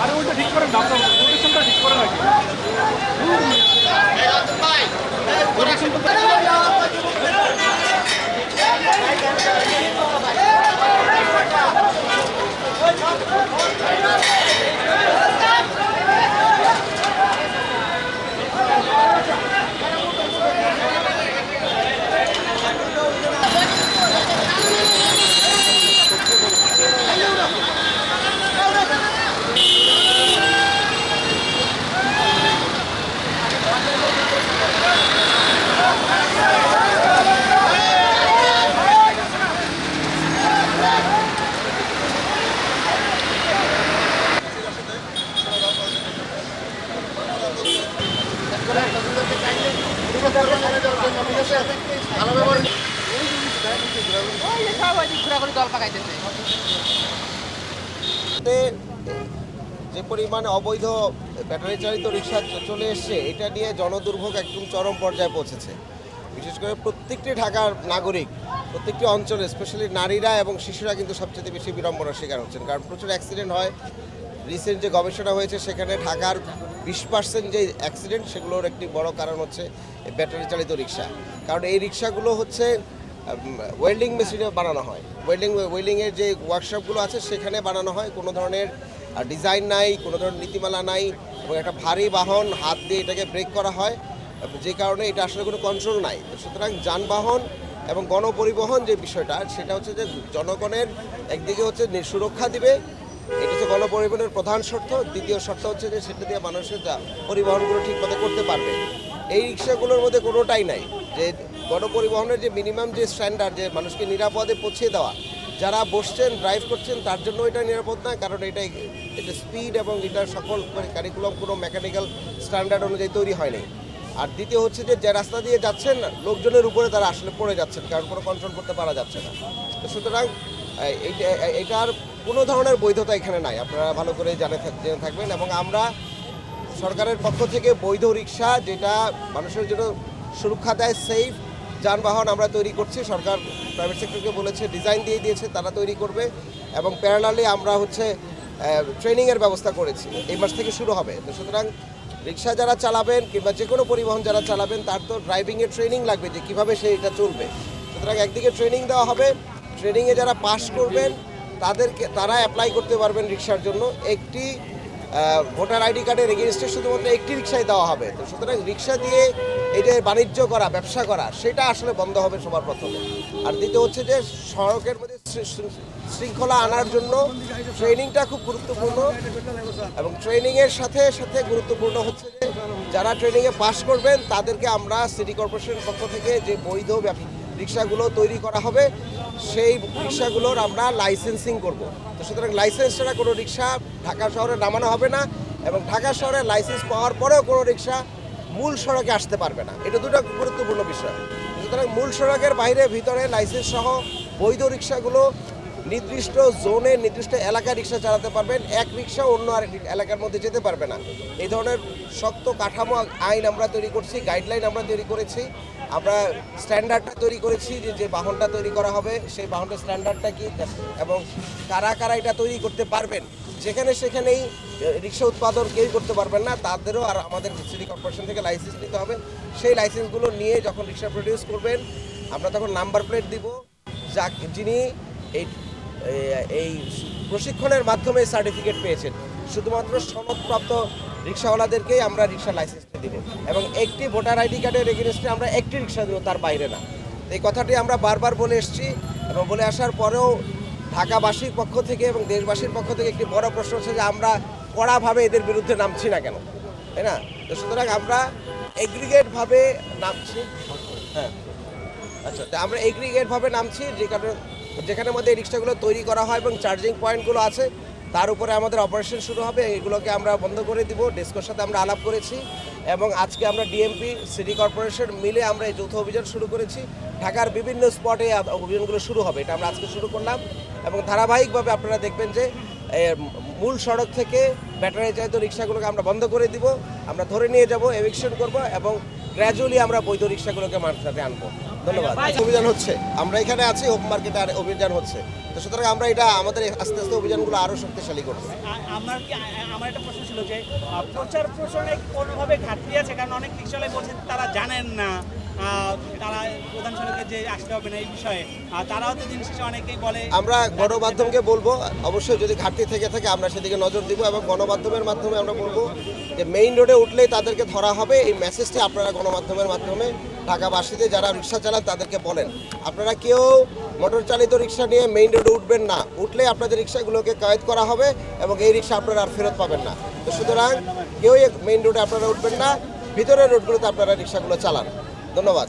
আরে ওইটা ঠিক করেন আপনার লোকেশনটা ঠিক করেন তো ওই যে যে পরিমাণে অবৈধ ব্যাটারি চালিত রিক্সা চলে এসছে, এটা নিয়ে জনদুর্ভোগ একদম চরম পর্যায়ে পৌঁছেছে। বিশেষ করে প্রত্যেকটি ঢাকার নাগরিক, প্রত্যেকটি অঞ্চলে স্পেশালি নারীরা এবং শিশুরা কিন্তু সবচেয়ে বেশি বিড়ম্বনার শিকার হচ্ছেন। কারণ প্রচুর অ্যাক্সিডেন্ট হয়। রিসেন্ট যে গবেষণা হয়েছে, সেখানে ঢাকার বিশ পার্সেন্ট যে অ্যাক্সিডেন্ট সেগুলোর একটি বড় কারণ হচ্ছে ব্যাটারি চালিত রিক্সা। কারণ এই রিক্সাগুলো হচ্ছে ওয়েল্ডিং মেশিনে বানানো হয়। ওয়েল্ডিং, ওয়েল্ডিংয়ের যে ওয়ার্কশপগুলো আছে, সেখানে বানানো হয়। কোনো ধরনের ডিজাইন নাই, কোনো ধরনের নীতিমালা নাই, এবং একটা ভারী বাহন হাত দিয়ে এটাকে ব্রেক করা হয়। যে কারণে এটা আসলে কোনো কন্ট্রোল নাই। সুতরাং যানবাহন এবং গণপরিবহন যে বিষয়টা, সেটা হচ্ছে যে জনগণের একদিকে হচ্ছে সুরক্ষা দিবে। এটা হচ্ছে গণপরিবহনের প্রধান শর্ত। দ্বিতীয় শর্ত হচ্ছে যে সেটা দিয়ে মানুষের যা পরিবহনগুলো ঠিকমতো করতে পারবে। এই রিক্সাগুলোর মধ্যে কোনোটাই নাই। যে গণপরিবহনের যে মিনিমাম যে স্ট্যান্ডার্ড, যে মানুষকে নিরাপদে পৌঁছে দেওয়া, যারা বসছেন ড্রাইভ করছেন, তার জন্য এটা নিরাপদ না, কারণ এটা এটা স্পিড এবং এটার সকল মানে কারিকুলাম কোনো মেকানিক্যাল স্ট্যান্ডার্ড অনুযায়ী তৈরি হয়নি আর দ্বিতীয় হচ্ছে যে যে রাস্তা দিয়ে যাচ্ছেন, লোকজনের উপরে তারা আসলে পড়ে যাচ্ছেন, কারণ কোনো কন্ট্রোল করতে পারা যাচ্ছে না। তো সুতরাং এটার কোনো ধরনের বৈধতা এখানে নাই, আপনারা ভালো করে জানে জেনে থাকবেন এবং আমরা সরকারের পক্ষ থেকে বৈধ রিক্সা যেটা মানুষের জন্য সুরক্ষা দেয় সেফ যানবাহন আমরা তৈরি করছি, সরকার প্রাইভেট সেক্টরকে বলেছে ডিজাইন দিয়ে দিয়েছে, তারা তৈরি করবে এবং প্যারালালি আমরা হচ্ছে ট্রেনিংয়ের ব্যবস্থা করেছি। এই মাস থেকে শুরু হবে। তো সুতরাং রিক্সা যারা চালাবেন কিংবা যে কোনো পরিবহন যারা চালাবেন, তার তো ড্রাইভিংয়ের ট্রেনিং লাগবে যে কীভাবে সে এটা চলবে। সুতরাং একদিকে ট্রেনিং দেওয়া হবে ট্রেনিংয়ে যারা পাস করবেন, তাদেরকে, তারা অ্যাপ্লাই করতে পারবেন রিক্সার জন্য। একটি ভোটার আইডি কার্ডের এগেনস্টে শুধুমাত্র একটি রিক্সাই দেওয়া হবে। তো সুতরাং রিক্সা দিয়ে এটা বাণিজ্য করা, ব্যবসা করা, সেটা আসলে বন্ধ হবে সবার প্রথমে। আর দ্বিতীয় হচ্ছে যে সড়কের মধ্যে শৃঙ্খলা আনার জন্য ট্রেনিংটা খুব গুরুত্বপূর্ণ এবং ট্রেনিংয়ের সাথে সাথে গুরুত্বপূর্ণ হচ্ছে যে যারা ট্রেনিংয়ে পাশ করবেন, তাদেরকে আমরা সিটি কর্পোরেশনের পক্ষ থেকে যে বৈধ ব্যব- রিক্সাগুলো তৈরি করা হবে, সেই রিক্সাগুলোর আমরা লাইসেন্সিং করব। তো সুতরাং লাইসেন্স ছাড়া কোনো রিক্সা ঢাকা শহরে নামানো হবে না এবং ঢাকা শহরে লাইসেন্স পাওয়ার পরেও কোনো রিক্সা মূল সড়কে আসতে পারবে না। এটা দুটো গুরুত্বপূর্ণ বিষয়। সুতরাং মূল সড়কের বাইরে ভিতরে লাইসেন্স সহ বৈধ রিক্সাগুলো নির্দিষ্ট জোনে, নির্দিষ্ট এলাকায় রিক্সা চালাতে পারবেন। এক রিক্সা অন্য আরেক এলাকার মধ্যে যেতে পারবে না। এই ধরনের শক্ত কাঠামো আইন আমরা তৈরি করছি গাইডলাইন আমরা তৈরি করেছি। আমরা স্ট্যান্ডার্ডটা তৈরি করেছি যে যে বাহনটা তৈরি করা হবে, সেই বাহনটার স্ট্যান্ডার্ডটা কি? এবং কারা কারা এটা তৈরি করতে পারবেন? যেখানে সেখানেই রিক্সা উৎপাদন কেউ করতে পারবেন না। তাদেরও আর আমাদের সিটি কর্পোরেশন থেকে লাইসেন্স নিতে হবে। সেই লাইসেন্সগুলো নিয়ে যখন রিক্সা প্রডিউস করবেন, আমরা তখন নাম্বার প্লেট দিব। যা যিনি এই এই- প্রশিক্ষণের মাধ্যমে সার্টিফিকেট পেয়েছেন, শুধুমাত্র সনদপ্রাপ্ত রিক্সাওয়ালাদেরকেই আমরা রিক্সা লাইসেন্সটা দিব। এবং একটি ভোটার আইডি কার্ডের এগেনস্টে আমরা একটি রিক্সা দেবো তার বাইরে না। এই কথাটি আমরা বারবার বলে এসেছি এবং বলে আসার পরেও ঢাকাবাসীর পক্ষ থেকে এবং দেশবাসীর পক্ষ থেকে একটি বড় প্রশ্ন হচ্ছে যে আমরা কড়াভাবে এদের বিরুদ্ধে নামছি না কেন? তাই না? তো সুতরাং আমরা এগ্রিগেটভাবে নামছি। হ্যাঁ। আচ্ছা তা আমরা এগ্রিগেটভাবে নামছি যে কারণে যেখানের মধ্যে এই রিক্সাগুলো তৈরি করা হয় এবং চার্জিং পয়েন্টগুলো আছে। তার উপরে আমাদের অপারেশন শুরু হবে, এগুলোকে আমরা বন্ধ করে দিব ডেস্কোর সাথে আমরা আলাপ করেছি এবং আজকে আমরা ডিএমপি সিটি কর্পোরেশন মিলে আমরা এই যৌথ অভিযান শুরু করেছি। ঢাকার বিভিন্ন স্পটে অভিযানগুলো শুরু হবে, এটা আমরা আজকে শুরু করলাম এবং ধারাবাহিকভাবে আপনারা দেখবেন যে মূল সড়ক থেকে ব্যাটারি চালিত রিক্সাগুলোকে আমরা বন্ধ করে দিব। আমরা ধরে নিয়ে যাব এভিকশন করব এবং গ্র্যাজুয়ালি আমরা বৈধ রিক্সাগুলোকে মাঠে আনব। ধন্যবাদ। অভিযান হচ্ছে। আমরা এখানে আছি হোপ মার্কেটে আর অভিযান হচ্ছে। তো সুতরাং আমরা এটা আমাদের আস্তে আস্তে অভিযানগুলো আরও শক্তিশালী করব আমার কি আমার একটা প্রশ্ন ছিল যে প্রচার প্রচারে কোনোভাবে ঘাটতি আছে? কারণ অনেক রিক্সাওয়ালাই বলছে তারা জানেন না। তারা প্রধান যে আসতে হবে না এই বিষয়ে তারাও তো দিন শেষে অনেকেই বলে আমরা গণমাধ্যমকে বলব, অবশ্যই যদি ঘাটতি থেকে থাকে আমরা সেদিকে নজর দিব এবং গণমাধ্যমের মাধ্যমে আমরা বলব যে মেইন রোডে উঠলেই তাদেরকে ধরা হবে। এই মেসেজটি আপনারা গণমাধ্যমের মাধ্যমে ঢাকাবাসীদের যারা রিক্সা চালান তাদেরকে বলেন। আপনারা কেউ মোটর চালিত রিক্সা নিয়ে মেইন রোডে উঠবেন না। উঠলে আপনাদের রিক্সাগুলোকে কয়েদ করা হবে এবং এই রিক্সা আপনারা আর ফেরত পাবেন না। তো সুতরাং কেউই মেইন রোডে আপনারা উঠবেন না, ভিতরের রোডগুলোতে আপনারা রিক্সাগুলো চালান। ধন্যবাদ।